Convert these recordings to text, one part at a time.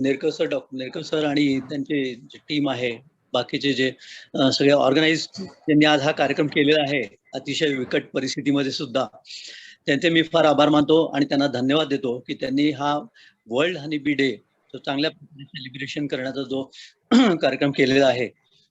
Nerkar sir doctor Nerkar sir आणि त्यांचे जे टीम आहे बाकीचे जे सगळे ऑर्गनाईज त्यांनी आज हा कार्यक्रम केलेला आहे अतिशय विकट परिस्थितीमध्ये सुद्धा. त्यांचे मी फार आभार मानतो आणि त्यांना धन्यवाद देतो की त्यांनी हा वर्ल्ड हनी बी डे तो चांगल्या सेलिब्रेशन करण्याचा जो कार्यक्रम केलेला आहे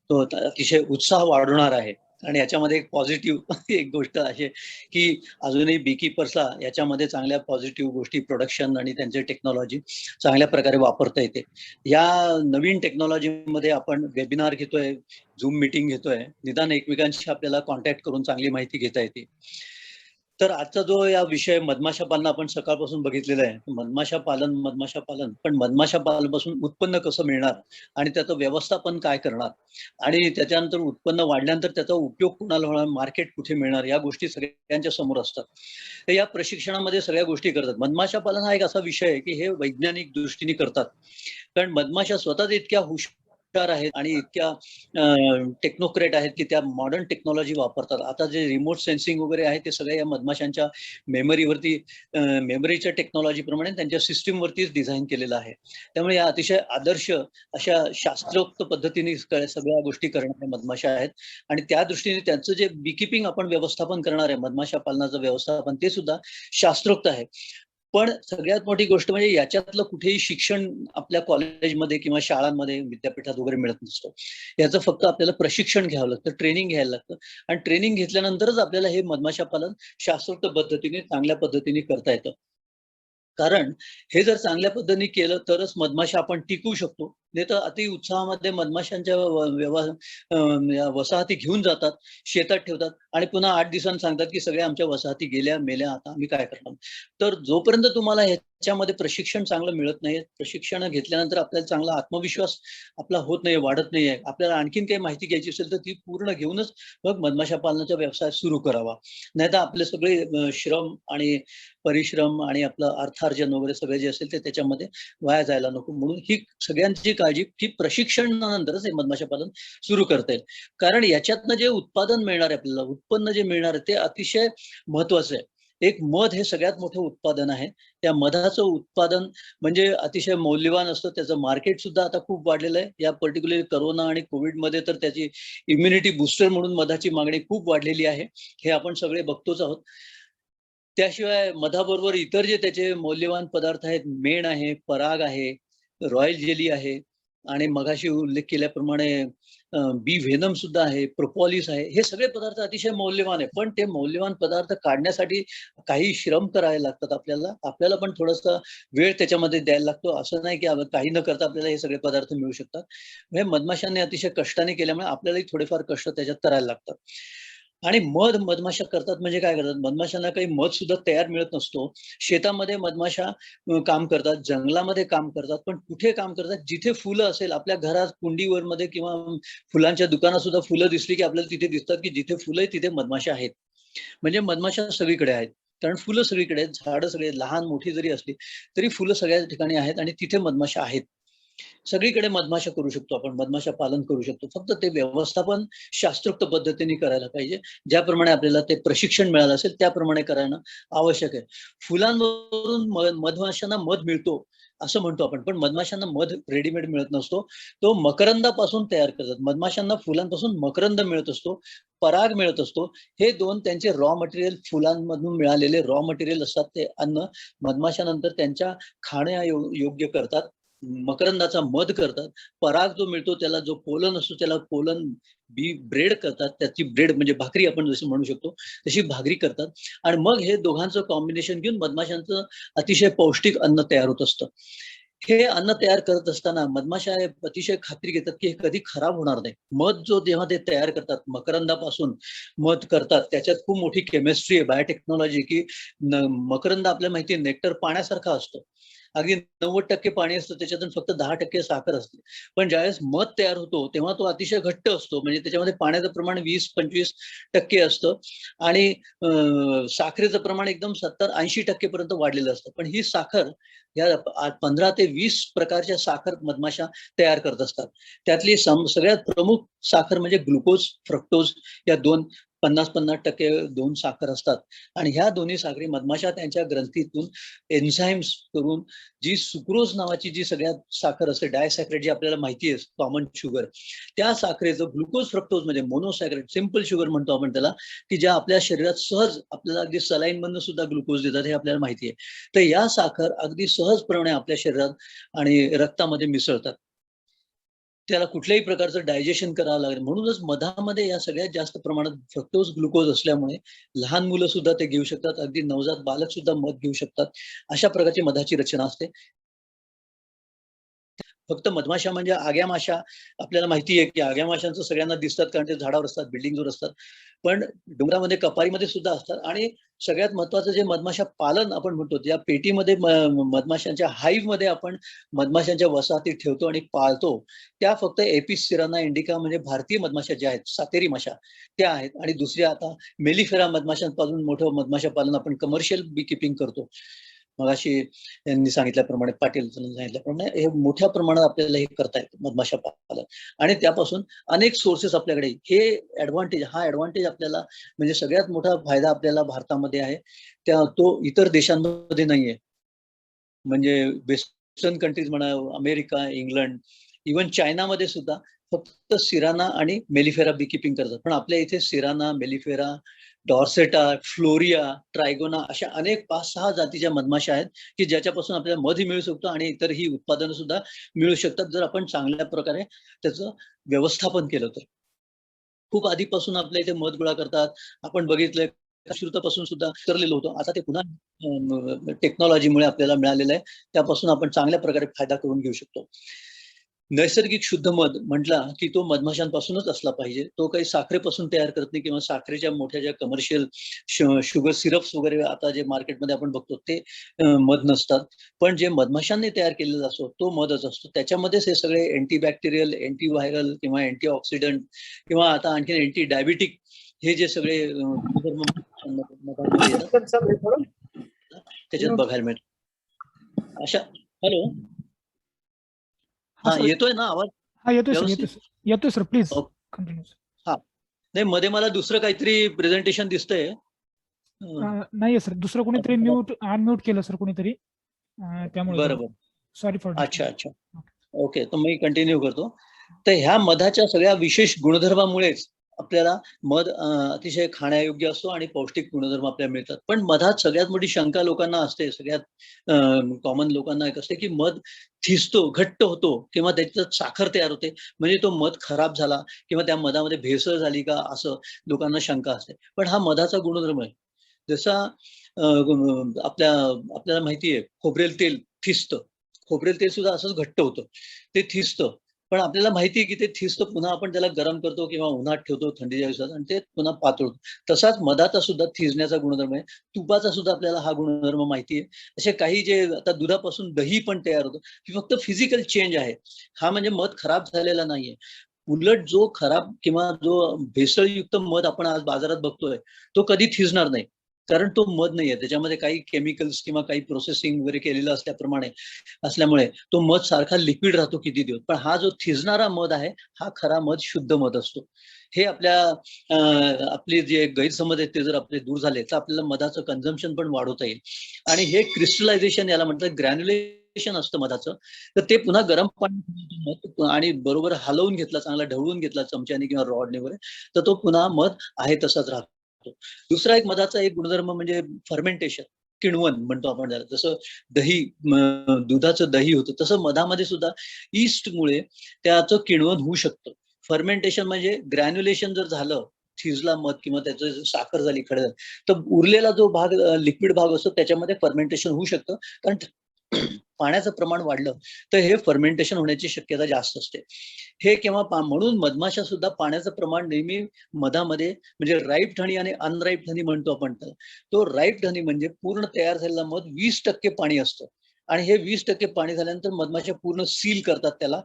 तो अतिशय उत्साह वाढवणार आहे. आणि याच्यामध्ये एक पॉझिटिव्ह एक गोष्ट अशी आहे की अजूनही बीकीपर्सला याच्यामध्ये चांगल्या पॉझिटिव्ह गोष्टी प्रोडक्शन आणि त्यांचे टेक्नॉलॉजी चांगल्या प्रकारे वापरता येते. या नवीन टेक्नॉलॉजीमध्ये आपण वेबिनार घेतोय झूम मिटिंग घेतोय निदान एकमेकांशी आपल्याला कॉन्टॅक्ट करून चांगली माहिती घेता येते. तर आजचा जो या विषय मधमाशा पालन आपण सकाळपासून बघितलेला आहे. मधमाशा पालन मधमाशा पालन पण मधमाशा पालनपासून उत्पन्न कसं मिळणार आणि त्याचं व्यवस्थापन काय करणार? आणि त्याच्यानंतर उत्पन्न वाढल्यानंतर त्याचा उपयोग कुणाला होणार? मार्केट कुठे मिळणार? या गोष्टी सगळ्यांच्या समोर असतात. तर या प्रशिक्षणामध्ये सगळ्या गोष्टी करतात. मधमाशा पालन हा एक असा विषय आहे की हे वैज्ञानिक दृष्टीने करतात. कारण मधमाशा स्वतःच इतक्या हुशार आहेत आणि इतक्या टेक्नोक्रेट आहेत की त्या मॉडर्न टेक्नॉलॉजी वापरतात. आता जे रिमोट सेन्सिंग वगैरे आहे ते सगळ्या या मधमाशांच्या मेमरीवरती मेमरीच्या टेक्नॉलॉजी प्रमाणे त्यांच्या सिस्टीमवरतीच डिझाईन केलेलं आहे. त्यामुळे या अतिशय आदर्श अशा शास्त्रोक्त पद्धतीने सगळ्या गोष्टी करणाऱ्या मधमाशा आहेत. आणि त्या दृष्टीने त्यांचं जे बीकीपिंग आपण व्यवस्थापन करणार आहे मधमाशा पालनाचं व्यवस्थापन ते सुद्धा शास्त्रोक्त आहे. पण सगळ्यात मोठी गोष्ट म्हणजे याच्यातलं कुठेही शिक्षण आपल्या कॉलेजमध्ये किंवा शाळांमध्ये विद्यापीठात वगैरे मिळत नसतं. याचं फक्त आपल्याला प्रशिक्षण घ्यावं लागतं ट्रेनिंग घ्यायला लागतं. आणि ट्रेनिंग घेतल्यानंतरच आपल्याला हे मधमाशा पालन शास्त्रोक्त पद्धतीने चांगल्या पद्धतीने करता येतं. कारण हे जर चांगल्या पद्धतीने केलं तरच मधमाशा आपण टिकू शकतो. नाही तर अति उत्साहामध्ये मधमाशांच्या व्यवहार वसाहती घेऊन जातात शेतात ठेवतात आणि पुन्हा आठ दिवसांनी सांगतात की सगळ्या आमच्या वसाहती गेल्या मेल्या आता आम्ही काय करणार? तर जोपर्यंत तुम्हाला ह्याच्यामध्ये प्रशिक्षण चांगलं मिळत नाही प्रशिक्षण घेतल्यानंतर आपल्याला चांगला आत्मविश्वास आपला होत नाही वाढत नाहीये आपल्याला आणखीन काही माहिती घ्यायची असेल तर ती पूर्ण घेऊनच मग मधमाशा पालनाचा व्यवसाय सुरू करावा. नाही तर आपले सगळे श्रम आणि परिश्रम आणि आपलं अर्थार्जन वगैरे सगळे जे असेल ते त्याच्यामध्ये वाया जायला नको. म्हणून ही सगळ्यांची काळजी की प्रशिक्षणानंतरच हे मधमाशा पालन सुरू करता येईल. कारण याच्यातनं जे उत्पादन मिळणार आहे आपल्याला उत्पन्न जे मिळणार आहे ते अतिशय महत्वाचं आहे. एक मध हे सगळ्यात मोठं उत्पादन आहे. त्या मधाचं उत्पादन म्हणजे अतिशय मौल्यवान असतं. त्याचं मार्केट सुद्धा आता खूप वाढलेलं आहे. या पर्टिक्युलर करोना आणि कोविडमध्ये तर त्याची इम्युनिटी बुस्टर म्हणून मधाची मागणी खूप वाढलेली आहे. हे आपण सगळे बघतोच आहोत. त्याशिवाय मधाबरोबर इतर जे त्याचे मौल्यवान पदार्थ आहेत मेण आहे पराग आहे रॉयल जेली आहे आणि मगाशी उल्लेख केल्याप्रमाणे बी व्हेनम सुद्धा आहे प्रोपॉलिस आहे हे सगळे पदार्थ अतिशय मौल्यवान आहे. पण ते मौल्यवान पदार्थ काढण्यासाठी काही श्रम करायला लागतात आपल्याला. आपल्याला पण थोडासा वेळ त्याच्यामध्ये द्यायला लागतो. असं नाही की काही न करता आपल्याला हे सगळे पदार्थ मिळू शकतात. हे मधमाशांनी अतिशय कष्टाने केल्यामुळे आपल्यालाही थोडेफार कष्ट त्याच्यात करायला लागतात. आणि मध मधमाशा करतात म्हणजे काय करतात? मधमाशांना काही मध सुद्धा तयार मिळत नसतो. शेतामध्ये मधमाशा काम करतात जंगलामध्ये काम करतात पण कुठे काम करतात? जिथे फुलं असेल आपल्या घरात कुंडीवर मध्ये किंवा फुलांच्या दुकानात सुद्धा फुलं दिसली की आपल्याला तिथे दिसतात की जिथे फुलं आहे तिथे मधमाशा आहेत. म्हणजे मधमाशा सगळीकडे आहेत. कारण फुलं सगळीकडे आहेत झाडं सगळे लहान मोठी जरी असली तरी फुलं सगळ्या ठिकाणी आहेत आणि तिथे मधमाशा आहेत. सगळीकडे मधमाशा करू शकतो आपण मधमाशा पालन करू शकतो. फक्त ते व्यवस्थापन शास्त्रोक्त पद्धतीने करायला पाहिजे. ज्याप्रमाणे आपल्याला ते प्रशिक्षण मिळालं असेल त्याप्रमाणे करणं आवश्यक आहे. फुलांवरून मधमाशांना मध मिळतो असं म्हणतो आपण. पण मधमाशांना मध रेडीमेड मिळत नसतो. तो मकरंदापासून तयार करतात. मधमाशांना फुलांपासून मकरंद मिळत असतो पराग मिळत असतो. हे दोन त्यांचे रॉ मटेरियल फुलांमधून मिळालेले रॉ मटेरियल असतात ते अन्न मधमाशानंतर त्यांच्या खाण्या योग्य करतात. मकरंदाचा मध करतात पराग जो मिळतो त्याला जो पोलन असतो त्याला पोलन बी ब्रेड करतात त्याची ब्रेड म्हणजे भाकरी आपण जशी म्हणू शकतो तशी भाकरी करतात. आणि मग हे दोघांचं कॉम्बिनेशन घेऊन मधमाशांचं अतिशय पौष्टिक अन्न तयार होत असतं. हे अन्न तयार करत असताना मधमाशा हे अतिशय खात्री घेतात की हे कधी खराब होणार नाही. मध जो जेव्हा ते तयार करतात मकरंदापासून मध करतात त्याच्यात खूप मोठी केमिस्ट्री आहे बायोटेक्नॉलॉजी की मकरंद आपल्याला माहिती आहे नेक्टर पाण्यासारखा असतो. अगदी नव्वद टक्के पाणी असतं त्याच्यातून फक्त दहा टक्के साखर असते. पण ज्यावेळेस मध तयार होतो तेव्हा तो अतिशय घट्ट असतो. म्हणजे त्याच्यामध्ये पाण्याचं प्रमाण वीस पंचवीस टक्के असतं. आणि साखरेचं प्रमाण एकदम सत्तर ऐंशी टक्के पर्यंत वाढलेलं असतं. पण ही साखर या पंधरा ते वीस प्रकारच्या साखर मधमाशा तयार करत असतात. त्यातली सगळ्यात प्रमुख साखर म्हणजे ग्लुकोज फ्रक्टोज या दोन पन्नास पन्नास टक्के दोन साखर असतात. आणि ह्या दोन्ही साखरी मधमाशा त्यांच्या ग्रंथीतून एन्झाईम्स करून जी सुक्रोज नावाची जी सगळ्यात साखर असते डायसॅक्रेट जी आपल्याला माहिती आहे कॉमन शुगर त्या साखरेचं ग्लुकोज फ्रक्टोज म्हणजे मोनोसॅक्रेट सिंपल शुगर म्हणतो आपण त्याला की ज्या आपल्या शरीरात सहज आपल्याला अगदी सलाईन मधनं सुद्धा ग्लुकोज देतात हे आपल्याला माहिती आहे. तर या साखर अगदी सहजपणे आपल्या शरीरात आणि रक्तामध्ये मिसळतात. त्याला कुठल्याही प्रकारचं डायजेशन करावं लागेल म्हणूनच मधामध्ये या सगळ्यात जास्त प्रमाणात फ्रक्टोज ग्लुकोज असल्यामुळे लहान मुलं सुद्धा ते घेऊ शकतात. अगदी नवजात बालक सुद्धा मध घेऊ शकतात. अशा प्रकारची मधाची रचना असते. फक्त मधमाशा म्हणजे आग्या माशा. आपल्याला माहिती आहे की आग्या माशांचं सगळ्यांना दिसतात कारण ते झाडावर असतात बिल्डिंगवर असतात. पण डोंगरामध्ये कपारीमध्ये सुद्धा असतात. आणि सगळ्यात महत्वाचं जे मधमाशा पालन आपण म्हणतो या पेटीमध्ये मधमाशांच्या हाईव्हमध्ये आपण मधमाशांच्या वसाहती ठेवतो आणि पाळतो. त्या फक्त एपिस सिराना इंडिका म्हणजे भारतीय मधमाशा ज्या आहेत सातेरी माशा त्या आहेत. आणि दुसऱ्या आता मेलिफेरा मधमाशांपासून मोठं मधमाशा पालन आपण कमर्शियल बी किपिंग करतो. मगाशी यांनी सांगितल्याप्रमाणे पाटील सांगितल्याप्रमाणे हे मोठ्या प्रमाणात आपल्याला हे करता येतं मधमाशा पालन. आणि त्यापासून अनेक सोर्सेस आपल्याकडे हे ऍडव्हान्टेज हा ऍडव्हान्टेज आपल्याला म्हणजे सगळ्यात मोठा फायदा आपल्याला भारतामध्ये आहे. त्या तो इतर देशांमध्ये नाहीये. म्हणजे वेस्टर्न कंट्रीज म्हणा अमेरिका इंग्लंड इवन चायनामध्ये सुद्धा फक्त सिराना आणि मेलिफेरा बीकिपिंग करतात. पण आपल्या इथे सिराना मेलिफेरा डॉर्सेटा फ्लोरिया ट्रायगोना अशा अनेक पाच सहा जातीच्या मधमाशा आहेत की ज्याच्यापासून आपल्याला मधही मिळू शकतो आणि इतर ही उत्पादनं सुद्धा मिळू शकतात. जर आपण चांगल्या प्रकारे त्याचं व्यवस्थापन केलं तर. खूप आधीपासून आपल्या इथे मध गोळा करतात. आपण बघितलंय श्रुतापासून सुद्धा करलेलं होतं. आता ते पुन्हा टेक्नॉलॉजीमुळे आपल्याला मिळालेलं आहे. त्यापासून आपण चांगल्या प्रकारे फायदा करून घेऊ शकतो. नैसर्गिक शुद्ध मध म्हटला की तो मधमाशांपासूनच असला पाहिजे. तो काही साखरेपासून तयार करत नाही किंवा साखरेच्या मोठ्या ज्या कमर्शियल शुगर सिरप्स वगैरे आता जे मार्केटमध्ये आपण बघतो ते मध नसतात. पण जे मधमाशांनी तयार केलेला असतो तो मधच असतो. त्याच्यामध्येच हे सगळे अँटीबॅक्टेरियल अँटीव्हायरल किंवा अँटीऑक्सिडंट किंवा आता आणखी अँटी डायबिटिक हे जे सगळे त्याच्यात बघायला मिळत अशा हॅलो? हा येतोय ना आवाज? हा येतोय सर येतोय सर. येतोय सर प्लीज हो. कंटिन्यू नाही मध्ये मला दुसरं काहीतरी प्रेझेंटेशन दिसतंय. नाही सर. दुसरं कोणीतरी म्यूट अनम्यूट केलं सर कोणीतरी. त्यामुळे बरोबर. सॉरी फॉर अच्छा अच्छा. ओके तर मी कंटिन्यू करतो. तर ह्या मधाच्या सगळ्या विशेष गुणधर्मामुळेच आपल्याला मध अतिशय खाण्यायोग्य असतो आणि पौष्टिक गुणधर्म आपल्याला मिळतात. पण मधात सगळ्यात मोठी शंका लोकांना असते सगळ्यात कॉमन लोकांना एक असते की मध थिसतो घट्ट होतो किंवा त्याच्यात साखर तयार होते. म्हणजे तो मध खराब झाला किंवा त्या मधामध्ये भेसळ झाली का असं लोकांना शंका असते. पण हा मधाचा गुणधर्म आहे. जसा आपल्या आपल्याला माहिती आहे खोबरेल तेल थिसतं. खोबरेल तेल सुद्धा असंच घट्ट होतं. ते थिसतं. पण आपल्याला माहिती आहे की ते थिसतं पुन्हा आपण त्याला गरम करतो किंवा उन्हात ठेवतो थंडीच्या दिवसात आणि ते पुन्हा पातळतो तसाच मधाचा सुद्धा थिजण्याचा गुणधर्म आहे. तुपाचा सुद्धा आपल्याला हा गुणधर्म माहिती आहे असे काही जे आता दुधापासून दही पण तयार होतं. ही फक्त फिजिकल चेंज आहे. हा म्हणजे मध खराब झालेला नाहीये. उलट जो खराब किंवा जो भेसळयुक्त मध आपण आज बाजारात बघतोय तो कधी थिजणार नाही. कारण तो मध नाहीये. त्याच्यामध्ये काही केमिकल्स किंवा काही प्रोसेसिंग वगैरे केलेलं असल्याप्रमाणे असल्यामुळे तो मध सारखा लिक्विड राहतो किती दिवस. पण हा जो थिजणारा मध आहे हा खरा मध शुद्ध मध असतो. हे आपल्या आपले जे गैरसमज आहेत ते जर आपले दूर झाले तर आपल्याला मधाचं कन्झम्पन पण वाढवता येईल. आणि हे क्रिस्टलायझेशन याला म्हणतात ग्रॅन्युलेशन असतं मधाचं. तर ते पुन्हा गरम पाणी आणि बरोबर हलवून घेतला चांगला ढवळून घेतला चमच्याने किंवा रॉडने वगैरे तर तो पुन्हा मध आहे तसाच राहतो. दुसरा एक मधाचा एक गुणधर्म म्हणजे फर्मेंटेशन किणवण म्हणतो आपण त्याला जसं दही दुधाचं दही होतं तसं मधामध्ये सुद्धा ईस्टमुळे त्याचं किणवण होऊ शकतं. फर्मेंटेशन म्हणजे ग्रॅन्युलेशन जर झालं थिजला मध किंवा त्याचं साखर झाली खड तर उरलेला जो भाग लिक्विड भाग असतो त्याच्यामध्ये फर्मेंटेशन होऊ शकतं. कारण पाण्याचं प्रमाण वाढलं तर हे फर्मेंटेशन होण्याची शक्यता जास्त असते. हे केव्हा म्हणून मधमाशा सुद्धा पाण्याचं प्रमाण नेहमी मधामध्ये म्हणजे राईप हनी आणि अनराईप हनी म्हणतो आपण तर तो राईप हनी म्हणजे पूर्ण तयार झालेला मध वीस टक्के पाणी असतं. आणि हे वीस टक्के पाणी झाल्यानंतर मधमाशा पूर्ण सील करतात त्याला.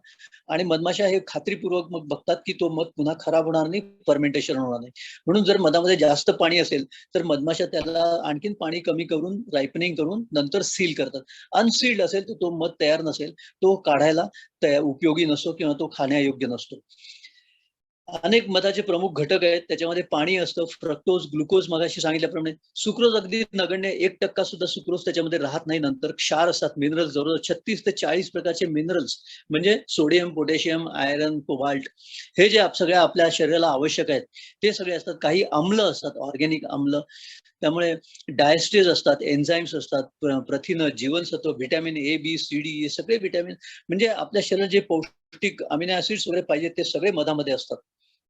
आणि मधमाशा हे खात्रीपूर्वक मग बघतात की तो मध पुन्हा खराब होणार नाही फर्मेंटेशन होणार नाही. म्हणून जर मधामध्ये जास्त पाणी असेल तर मधमाशा त्याला आणखीन पाणी कमी करून रायपनिंग करून नंतर सील करतात. अनसील्ड असेल तर तो मध तयार नसेल तो काढायला उपयोगी नसतो किंवा तो खाण्यायोग्य नसतो. अनेक मधाचे प्रमुख घटक आहेत. त्याच्यामध्ये पाणी असतं फ्रक्टोज ग्लुकोज मगाशी सांगितल्याप्रमाणे. सुक्रोज अगदी नगण्य एक टक्का सुद्धा सुक्रोज त्याच्यामध्ये राहत नाही. नंतर क्षार असतात मिनरल्स जवळजवळ छत्तीस ते चाळीस प्रकारचे मिनरल्स म्हणजे सोडियम पोटॅशियम आयरन कोबाल्ट हे जे आप- सगळ्या आपल्या शरीराला आवश्यक आहेत. ते सगळे असतात. काही आम्ल असतात ऑर्गॅनिक आम्ल त्यामुळे डायस्टेज असतात एन्झाईम्स असतात प्रथिन प्रथिनं जीवनसत्व vitamin A B C D हे सगळे व्हिटॅमिन म्हणजे आपल्या शरीरात जे पौष्टिक अमिनो ऍसिड्स वगैरे पाहिजेत ते सगळे मधामध्ये असतात.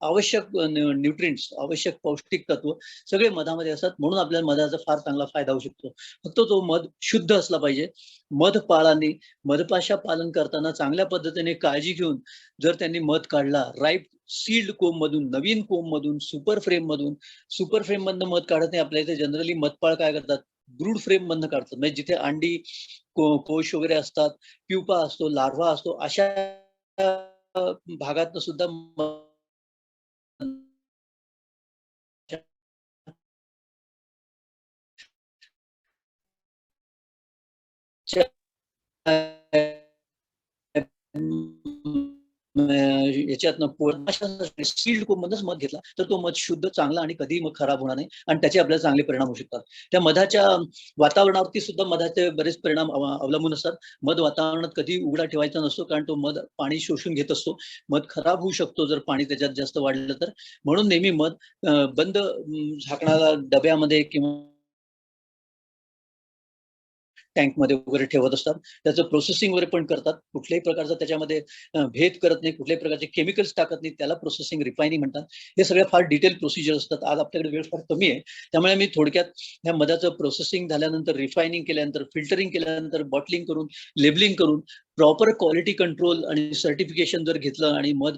आवश्यक न्यूट्रिएंट्स आवश्यक पौष्टिक तत्व सगळे मधामध्ये असतात म्हणून आपल्याला मधाचा फार चांगला फायदा होऊ शकतो. फक्त तो मध शुद्ध असला पाहिजे. मध पाळाने मधपाशा पालन करताना चांगल्या पद्धतीने काळजी घेऊन जर त्यांनी मध काढला राईट सील्ड कोंब मधून नवीन कोंब मधून सुपर फ्रेम मधून सुपर फ्रेम मधनं मध काढत नाही आपल्या इथे जनरली मधपाळ काय करतात? ब्रूड फ्रेम मधनं काढतात. म्हणजे जिथे अंडी को- कोश वगैरे असतात प्युपा असतो लार्वा असतो अशा भागात सुद्धा याच्यातनं सील्ड मधच मध घेतला तर तो मध शुद्ध चांगला आणि कधीही मग खराब होणार नाही आणि त्याचे आपल्याला चांगले परिणाम होऊ शकतात. त्या मधाच्या वातावरणावरती सुद्धा मधाचे बरेच परिणाम अवलंबून असतात. मध वातावरणात कधी उघडा ठेवायचा नसतो कारण तो मध पाणी शोषून घेत असतो. मध खराब होऊ शकतो जर पाणी त्याच्यात जास्त वाढलं तर. म्हणून नेहमी मध बंद झाकणाला डब्यामध्ये किंवा टँकमध्ये वगैरे ठेवत असतात. त्याचं प्रोसेसिंग वगैरे पण करतात. कुठल्याही प्रकारचा त्याच्यामध्ये भेद करत नाही. कुठल्याही प्रकारचे केमिकल्स टाकत नाही. त्याला प्रोसेसिंग रिफायनिंग म्हणतात. हे सगळ्या फार डिटेल प्रोसिजर असतात. आज आपल्याकडे वेळ फार कमी आहे. त्यामुळे मी थोडक्यात ह्या मधाचं प्रोसेसिंग झाल्यानंतर रिफायनिंग केल्यानंतर फिल्टरिंग केल्यानंतर बॉटलिंग करून लेबलिंग करून प्रॉपर क्वालिटी कंट्रोल आणि सर्टिफिकेशन जर घेतलं आणि मध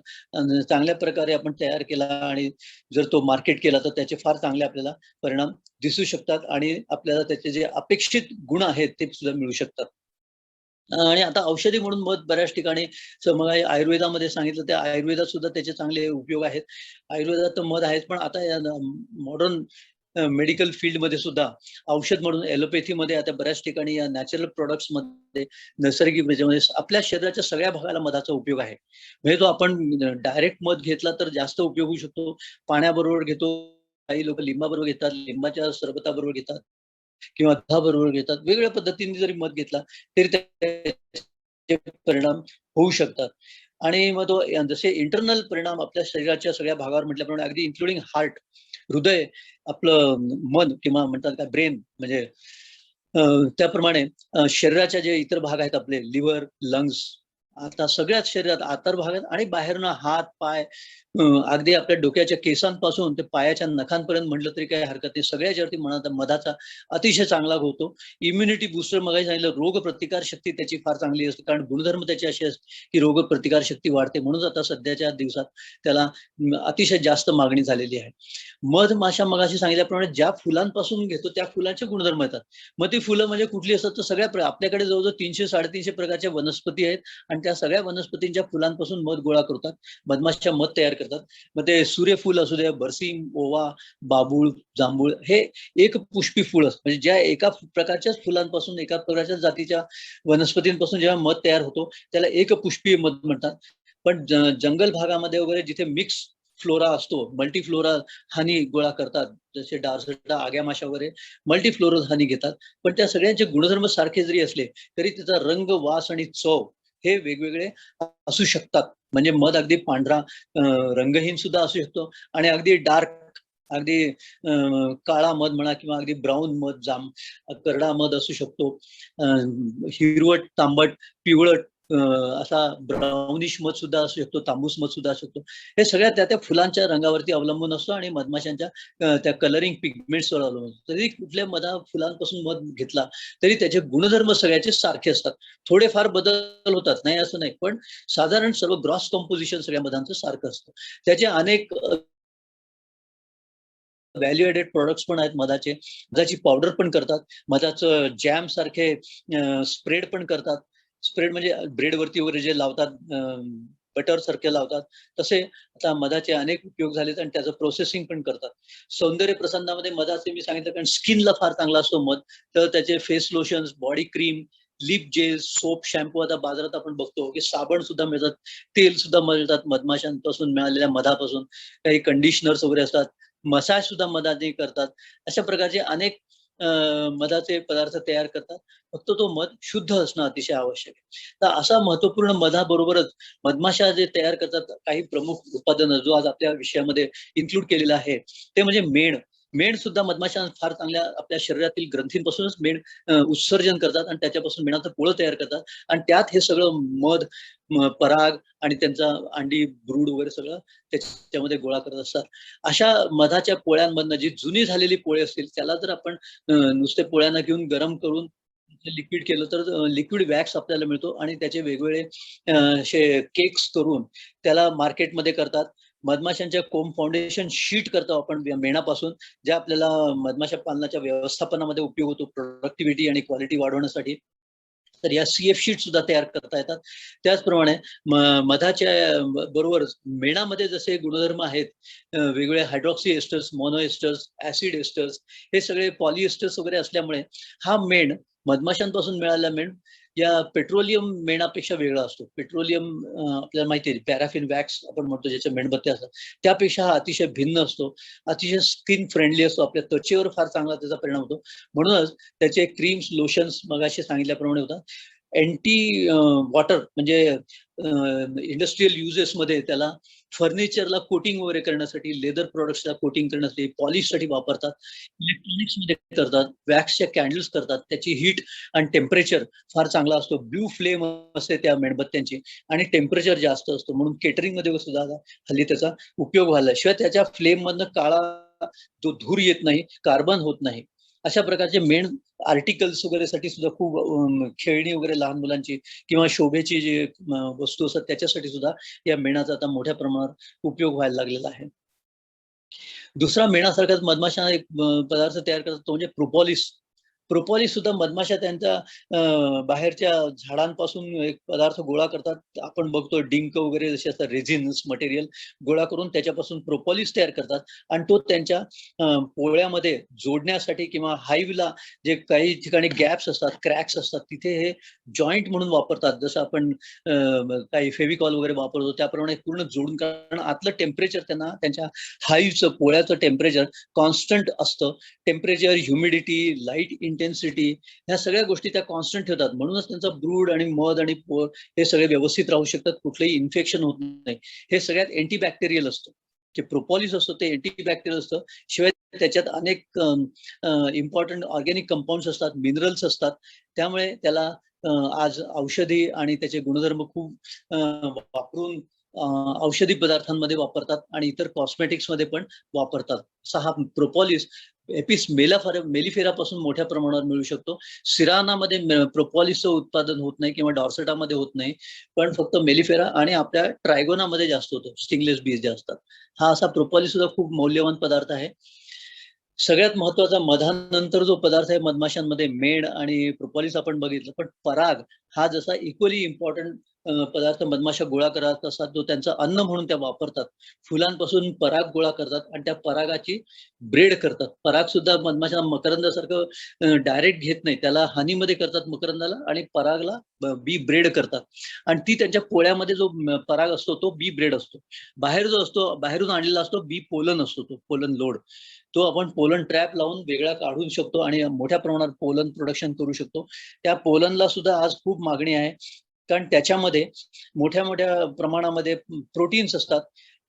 चांगल्या प्रकारे आपण तयार केला आणि जर तो मार्केट केला तर त्याचे फार चांगले आपल्याला परिणाम दिसू शकतात आणि आपल्याला त्याचे जे अपेक्षित गुण आहेत ते सुद्धा मिळू शकतात. आणि आता औषधी म्हणून मध बऱ्याच ठिकाणी मग आयुर्वेदामध्ये सांगितलं त्या आयुर्वेदात सुद्धा त्याचे चांगले उपयोग आहेत. आयुर्वेदात तर मध आहेत पण आता या मॉडर्न मेडिकल फील्डमध्ये सुद्धा औषध म्हणून ॲलोपॅथीमध्ये आता बऱ्याच ठिकाणी या नॅचरल प्रोडक्ट्समध्ये नैसर्गिक म्हणजे आपल्या शरीराच्या सगळ्या भागाला मधाचा उपयोग आहे. म्हणजे तो आपण डायरेक्ट मध घेतला तर जास्त उपयोग होऊ शकतो. पाण्याबरोबर घेतो. काही लोक लिंबाबरोबर घेतात लिंबाच्या सरबताबरोबर घेतात किंवा दुधाबरोबर घेतात. वेगवेगळ्या पद्धतीने जरी मध घेतला तरी त्याचे परिणाम होऊ शकतात. आणि मग तो जसे इंटरनल परिणाम आपल्या शरीराच्या सगळ्या भागावर म्हटल्याप्रमाणे अगदी इन्क्लुडिंग हार्ट हृदय आपलं मन किंवा म्हणतात का ब्रेन म्हणजे त्याप्रमाणे शरीराच्या जे इतर भाग आहेत आपले लिव्हर लंग्स आता सगळ्याच शरीरात आतर भागात आणि बाहेरनं हात पाय अगदी आपल्या डोक्याच्या केसांपासून ते पायाच्या नखांपर्यंत म्हटलं तरी काही हरकत नाही. सगळ्याच्यावरती म्हणा मधाचा अतिशय चांगला होतो. इम्युनिटी बुस्टर मग सांगितलं रोग प्रतिकार शक्ती त्याची फार चांगली असते. कारण गुणधर्म त्याची अशी असते की रोग प्रतिकार शक्ती वाढते. म्हणून आता सध्याच्या दिवसात त्याला अतिशय जास्त मागणी झालेली आहे. मध माशा मगाशी सांगितल्याप्रमाणे ज्या फुलांपासून घेतो त्या फुलांचे गुणधर्म येतात. मग ती फुलं म्हणजे कुठली असतात? तर सगळ्या आपल्याकडे जवळजवळ तीनशे साडेतीनशे प्रकारच्या वनस्पती आहेत. आणि त्या सगळ्या वनस्पतींच्या फुलांपासून मध गोळा करतात. मधमाशा मध तयार करतात. मग ते सूर्यफूल असू दे बरसिंग ओवा बाबूळ जांभूळ हे एक पुष्पी फुल असतं. म्हणजे ज्या एका प्रकारच्याच फुलांपासून एका प्रकारच्या जातीच्या वनस्पतींपासून जेव्हा मध तयार होतो त्याला एक पुष्पीय मध म्हणतात. पण जंगल भागामध्ये वगैरे जिथे मिक्स फ्लोरा असतो मल्टीफ्लोरा हानी गोळा करतात जसे डासडा आग्या माशा वगैरे मल्टीफ्लोरल हानी घेतात. पण त्या सगळ्यांचे गुणधर्म सारखे जरी असले तरी त्याचा रंग वास आणि चव हे वेगवेगळे असू शकतात. म्हणजे मध अगदी पांढरा रंगहीन सुद्धा असू शकतो. आणि अगदी डार्क अगदी काळा मध म्हणा किंवा अगदी ब्राऊन मध जाम करडा मध असू शकतो. हिरवट तांबट पिवळट असा ब्राउनिश मध सुद्धा असू शकतो तांबूस मध सुद्धा असू शकतो. हे सगळ्या त्या त्या फुलांच्या रंगावरती अवलंबून असतो आणि मधमाशांच्या त्या कलरिंग पिगमेंट्सवर अवलंबून असतो. तरी कुठल्या मधा फुलांपासून मध घेतला तरी त्याचे गुणधर्म सगळ्याचे सारखे असतात. थोडेफार बदल होतात नाही असं नाही पण साधारण सर्व ग्रॉस कंपोजिशन सगळ्या मधांचं सारखं असतं. त्याचे अनेक व्हॅल्यू ॲडेड प्रोडक्ट्स पण आहेत मधाचे. मधाची पावडर पण करतात. मधाचं जॅम सारखे स्प्रेड पण करतात. स्प्रेड म्हणजे ब्रेडवरती वगैरे जे लावतात बटर सारखे लावतात तसे आता मधाचे अनेक उपयोग झालेत आणि त्याचं प्रोसेसिंग पण करतात. सौंदर्य प्रसंगामध्ये मधाचे मी सांगितलं कारण स्किनला फार चांगला असतो मध तर त्याचे face lotions body cream lip gel soap shampoo आता बाजारात आपण बघतो की साबण सुद्धा मिळतात तेल सुद्धा मिळतात मधमाशांपासून मिळालेल्या मधापासून. काही कंडिशनर्स वगैरे असतात मसाज सुद्धा मधाने करतात. अशा प्रकारचे अनेक मधाचे पदार्थ तयार करतात. फक्त तो मध शुद्ध असणं अतिशय आवश्यक आहे. तर असा महत्त्वपूर्ण मधाबरोबरच मधमाशा जे तयार करतात काही प्रमुख उत्पादनं जो आज आपल्या विषयामध्ये इन्क्लूड केलेला आहे ते म्हणजे मेण. मेण सुद्धा मधमाशा फार चांगल्या आपल्या शरीरातील ग्रंथींपासूनच मेण उत्सर्जन करतात आणि त्याच्यापासून मेणाचं पोळं तयार करतात. आणि त्यात हे सगळं मध पराग आणि त्यांचा अंडी ब्रूड वगैरे सगळं त्याच्यामध्ये गोळा करत असतात. अशा मधाच्या पोळ्यांमधनं जी जुनी झालेली पोळे असतील त्याला जर आपण नुसते पोळ्यांना घेऊन गरम करून लिक्विड केलं तर लिक्विड वॅक्स आपल्याला मिळतो आणि त्याचे वेगवेगळे असे केक्स करून त्याला मार्केटमध्ये करतात. मधमाशांच्या कोम फाउंडेशन शीट करतो आपण मेणापासून ज्या आपल्याला मधमाशा पालनाच्या व्यवस्थापनामध्ये उपयोग होतो प्रोडक्टिव्हिटी आणि क्वालिटी वाढवण्यासाठी. तर या सीएफ शीट सुद्धा तयार करता येतात. त्याचप्रमाणे म- मधाच्या बरोबर मेणामध्ये जसे गुणधर्म आहेत वेगवेगळे hydroxy esters mono esters acid esters हे सगळे पॉलिएस्टर्स वगैरे असल्यामुळे हा मेण मधमाशांपासून मिळालेला मेण या पेट्रोलियम मेणापेक्षा वेगळा असतो. पेट्रोलियम आपल्याला माहिती आहे पॅराफिन वॅक्स आपण म्हणतो ज्याच्या मेणबत्त्या असतात त्यापेक्षा हा अतिशय भिन्न असतो अतिशय स्किन फ्रेंडली असतो आपल्या त्वचेवर फार चांगला त्याचा परिणाम होतो. म्हणूनच त्याचे क्रीम्स लोशन्स मगाशी सांगितल्याप्रमाणे होतात. अँटी वॉटर म्हणजे इंडस्ट्रीयल युजेस मध्ये त्याला फर्निचरला कोटिंग वगैरे करण्यासाठी लेदर प्रोडक्ट्सला कोटिंग करण्यासाठी पॉलिशसाठी वापरतात इलेक्ट्रॉनिक्समध्ये करतात वॅक्सच्या कॅन्डल्स करतात त्याची हीट आणि टेम्परेचर फार चांगला असतो. ब्ल्यू फ्लेम असते त्या मेणबत्त्यांची आणि टेम्परेचर जास्त असतो. म्हणून केटरिंगमध्ये सुद्धा हल्ली त्याचा उपयोग व्हायला शिवाय त्याच्या फ्लेम मधनं काळा जो धूर येत नाही कार्बन होत नाही. अशा प्रकारचे मेण आर्टिकल्स वगैरे साठी सुद्धा खूप खेळणी वगैरे लहान मुलांची किंवा शोभेची जी वस्तू असतात त्याच्यासाठी सुद्धा या मेणाचा आता मोठ्या प्रमाणावर उपयोग व्हायला लागलेला आहे. दुसरा मेणासारखाच मधमाशा एक पदार्थ तयार करतात तो म्हणजे प्रोपॉलिस प्रोपॉलिस सुद्धा मधमाशा त्यांच्या बाहेरच्या झाडांपासून एक पदार्थ गोळा करतात. आपण बघतो डिंक वगैरे जसे असतात रेझिन्स मटेरियल गोळा करून त्याच्यापासून प्रोपॉलिस तयार करतात. आणि तो त्यांच्या पोळ्यामध्ये जोडण्यासाठी किंवा हाईव्हला जे काही ठिकाणी गॅप्स असतात क्रॅक्स असतात तिथे हे जॉईंट म्हणून वापरतात. जसं आपण काही फेविकॉल वगैरे वापरतो त्याप्रमाणे पूर्ण जोडून कारण आतलं टेम्परेचर त्यांना त्यांच्या हाईव्हचं पोळ्याचं टेम्परेचर कॉन्स्टंट असतं. टेम्परेचर ह्युमिडिटी लाइट इंटेन्सिटी ह्या सगळ्या गोष्टी त्या कॉन्स्टंट ठेवतात. म्हणूनच त्यांचा ब्रूड आणि मध आणि पोळ हे सगळे व्यवस्थित राहू शकतात. कुठलंही इन्फेक्शन होत नाही. हे सगळ्यात अँटीबॅक्टेरियल असतं. जे प्रोपॉलिस असतं ते अँटीबॅक्टेरियल असतं. शिवाय त्याच्यात अनेक इम्पॉर्टंट ऑर्गॅनिक कंपाऊंड्स असतात. मिनरल्स असतात. त्यामुळे त्याला आज औषधी आणि त्याचे गुणधर्म खूप वापरून औषधी पदार्थांमध्ये वापरतात आणि इतर कॉस्मेटिक्समध्ये पण वापरतात. असा हा प्रोपॉलिस एपिस मेलाफर मेलिफेरापासून मोठ्या प्रमाणावर मिळू शकतो. सिरानामध्ये प्रोपॉलिसचं उत्पादन होत नाही किंवा डॉर्सेटामध्ये होत नाही पण फक्त मेलिफेरा आणि आपल्या ट्रायगोनामध्ये जास्त होतो. स्टिंगलेस बीज जे असतात. हा असा प्रोपॉलिस सुद्धा खूप मौल्यवान पदार्थ आहे. सगळ्यात महत्त्वाचा मधानंतर जो पदार्थ आहे मधमाशांमध्ये मेण आणि प्रोपॉलिस आपण बघितलं पण पराग हा जसा इक्वली इम्पॉर्टंट पदार्थ मधमाशा गोळा करत असतात तो त्यांचं अन्न म्हणून त्या वापरतात. फुलांपासून पराग गोळा करतात आणि त्या परागाची ब्रेड करतात. पराग सुद्धा मधमाशा मकरंदासारखं डायरेक्ट घेत नाही. त्याला हानीमध्ये करतात मकरंदाला आणि परागला बी ब्रेड करतात. आणि ती त्यांच्या पोळ्यामध्ये जो पराग असतो तो बी ब्रेड असतो. बाहेर जो असतो बाहेरून आणलेला असतो बी पोलन असतो तो पोलन लोड. तो आपण पोलन ट्रॅप लावून वेगळा काढू शकतो आणि मोठ्या प्रमाणात पोलन प्रोडक्शन करू शकतो. त्या पोलनला सुद्धा आज खूप मागणी आहे. कारण त्याच्यामध्ये मोठ्या मोठ्या प्रमाणामध्ये प्रोटीन्स असतात.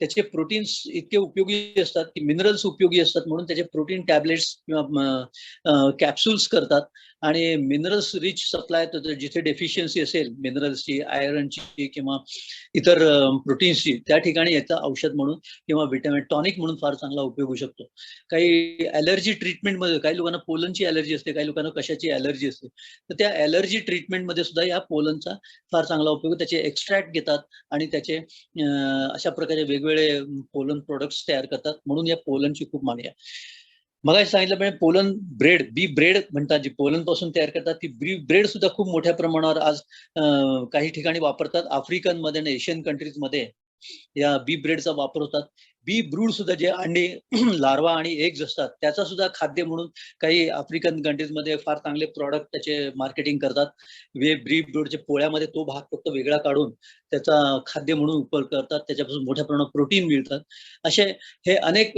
त्याचे प्रोटीन्स इतके उपयोगी असतात की मिनरल्स उपयोगी असतात म्हणून त्याचे प्रोटीन टॅबलेट्स किंवा कॅप्सूल्स करतात. आणि मिनरल्स रिच सप्लाय जिथे डेफिशियन्सी असेल मिनरल्सची आयरनची किंवा इतर प्रोटीन्सची त्या ठिकाणी याचा औषध म्हणून किंवा व्हिटॅमिन टॉनिक म्हणून फार चांगला उपयोग होऊ शकतो. काही ॲलर्जी ट्रीटमेंटमध्ये काही लोकांना पोलनची ॲलर्जी असते काही लोकांना कशाची ॲलर्जी असते तर त्या ॲलर्जी ट्रीटमेंटमध्ये सुद्धा या पोलनचा फार चांगला उपयोग त्याचे एक्स्ट्रॅक्ट घेतात आणि त्याचे अशा प्रकारे वेगवेगळे पोलन प्रोडक्ट्स तयार करतात. म्हणून या पोलनची खूप मागणी आहे. मग सांगितलं पोलन ब्रेड बी ब्रेड म्हणतात जी पोलनपासून तयार करतात ती बी ब्रेड सुद्धा खूप मोठ्या प्रमाणावर आज काही ठिकाणी वापरतात. आफ्रिकनमध्ये आणि एशियन कंट्रीजमध्ये या बी ब्रेडचा वापर होतात. बी ब्रूड सुद्धा जे अंडे लार्वा आणि एग्ज असतात त्याचा सुद्धा खाद्य म्हणून काही आफ्रिकन कंट्रीजमध्ये फार चांगले प्रॉडक्ट त्याचे मार्केटिंग करतात. वे ब्री ब्रूडच्या पोळ्यामध्ये तो भाग फक्त वेगळा काढून त्याचा खाद्य म्हणून उपयोग करतात. त्याच्यापासून मोठ्या प्रमाणात प्रोटीन मिळतात. असे हे अनेक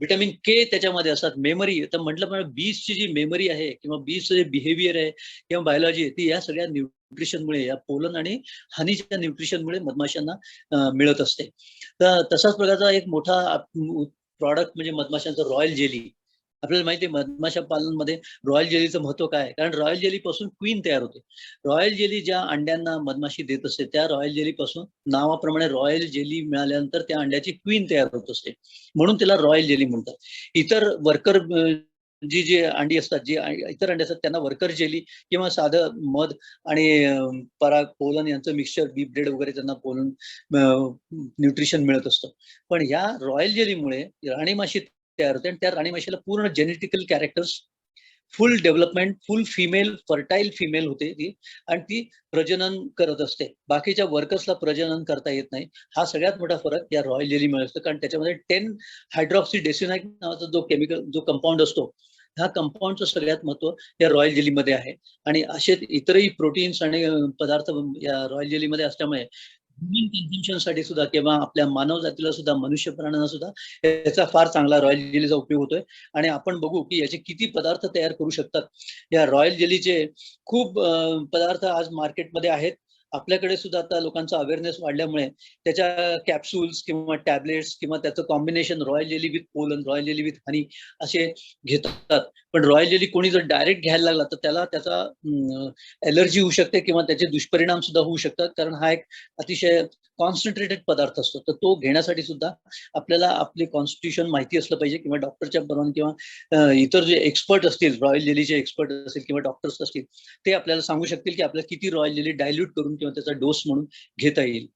विटॅमिन के त्याच्यामध्ये असतात. मेमरी तर म्हटलं पण बीसची जी मेमरी आहे किंवा बीसचं जे बिहेवियर आहे किंवा बायोलॉजी आहे ती या सगळ्या न्यूट्रिशनमुळे या पोलन आणि हनीच्या न्यूट्रिशनमुळे मधमाशांना मिळत असते. तर तसाच प्रकारचा एक मोठा प्रॉडक्ट म्हणजे मधमाशांचं रॉयल जेली आपल्याला माहिती आहे मधमाशा पालनमध्ये रॉयल जेलीचं महत्त्व काय कारण रॉयल जेली पासून क्वीन तयार होते. रॉयल जेली ज्या अंड्यांना मधमाशी देत असते त्या रॉयल जेली पासून नावाप्रमाणे रॉयल जेली मिळाल्यानंतर त्या अंड्याची क्वीन तयार होत असते. म्हणून त्याला रॉयल जेली म्हणतात. इतर वर्कर जी जी अंडी असतात जी इतर अंडी असतात त्यांना वर्कर जेली किंवा साधं मध आणि पराग पोलन यांचं मिक्सचर बी ब्रेड वगैरे त्यांना पोलन न्यूट्रिशन मिळत असतं. पण ह्या रॉयल जेलीमुळे राणी माशी तयार होते आणि त्या राणी माशीला पूर्ण genetical characters full development full female fertile female होते ती आणि ती प्रजनन करत असते. बाकीच्या वर्कर्सला प्रजनन करता येत नाही. हा सगळ्यात मोठा फरक या रॉयल जेलीमुळे असतो. कारण त्याच्यामध्ये टेन हायड्रॉक्सी डेसिनाईक नावाचा जो केमिकल जो कंपाऊंड असतो ह्या कंपाऊंडचं सगळ्यात महत्त्व या रॉयल जेलीमध्ये आहे. आणि असे इतरही प्रोटीन्स आणि पदार्थ या रॉयल जेलीमध्ये असल्यामुळे साठी सुद्धा किंवा आपल्या मानव जातीला सुद्धा मनुष्य प्राण्यांना सुद्धा याचा फार चांगला रॉयल जेलीचा उपयोग होतोय. आणि आपण बघू की याचे किती पदार्थ तयार करू शकतात. या रॉयल जेलीचे खूप पदार्थ आज मार्केटमध्ये आहेत. आपल्याकडे सुद्धा आता लोकांचा अवेअरनेस वाढल्यामुळे त्याच्या कॅप्सूल्स किंवा टॅबलेट्स किंवा त्याचं combination royal jelly with pollen royal jelly with honey असे घेतात. पण रॉयल जेली कोणी जर डायरेक्ट घ्यायला लागला तर त्याला त्याचा एलर्जी होऊ शकते किंवा त्याचे दुष्परिणाम सुद्धा होऊ शकतात. कारण हा एक अतिशय कॉन्सन्ट्रेटेड पदार्थ असतो. तर तो घेण्यासाठी सुद्धा आपल्याला आपले कॉन्स्टिट्यूशन माहिती असलं पाहिजे किंवा डॉक्टरच्या बरोबर किंवा इतर जे एक्सपर्ट असतील रॉयल जेलीचे एक्सपर्ट असतील किंवा डॉक्टर्स असतील ते आपल्याला सांगू शकतील की आपल्याला किती रॉयल जेली डायल्यूट करून किंवा त्याचा डोस म्हणून घेता येईल.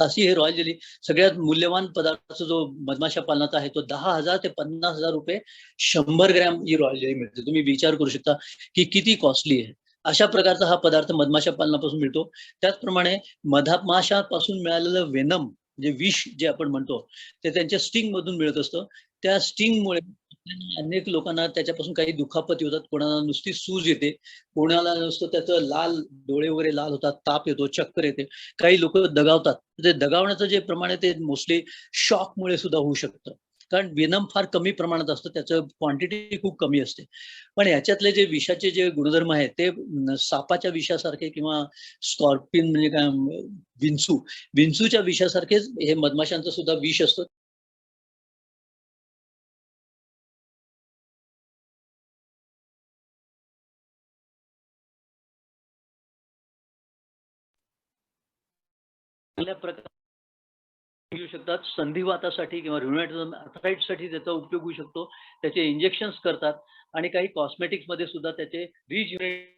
अशी हे रॉयल जेली सगळ्यात मूल्यवान पदार्थ जो मधमाशा पालनाचा आहे तो दहा हजार ते पन्नास हजार रुपये शंभर ग्रॅम ही रॉयल जेली मिळते. तुम्ही विचार करू शकता की किती कॉस्टली आहे. अशा प्रकारचा हा पदार्थ मधमाशा पालनापासून मिळतो. त्याचप्रमाणे मधमाशापासून मिळालेलं वेनम जे विष जे आपण म्हणतो ते त्यांच्या स्टिंग मधून मिळत असतं. त्या स्टिंगमुळे अनेक लोकांना त्याच्यापासून काही दुखापती होतात कोणाला नुसती सूज येते कोणाला नुसतं त्याचं लाल डोळे वगैरे लाल होतात ताप येतो चक्कर येते काही लोक दगावतात. ते दगावण्याचं जे प्रमाण आहे ते मोस्टली शॉकमुळे सुद्धा होऊ शकतं. कारण वेनम फार कमी प्रमाणात असतं त्याचं क्वांटिटी खूप कमी असते. पण याच्यातले जे विषाचे जे गुणधर्म आहेत ते सापाच्या विषासारखे किंवा स्कॉर्पिन म्हणजे काय विंचू विंचूच्या विषासारखेच हे मधमाशांचं सुद्धा विष असतं. चांगल्या प्रकारे घेऊ शकतात. संधिवातासाठी किंवा रुमॅटिझमसाठी त्याचा उपयोग होऊ शकतो. त्याचे इंजेक्शन्स करतात. आणि काही कॉस्मेटिक्समध्ये सुद्धा त्याचे रिज्युनेट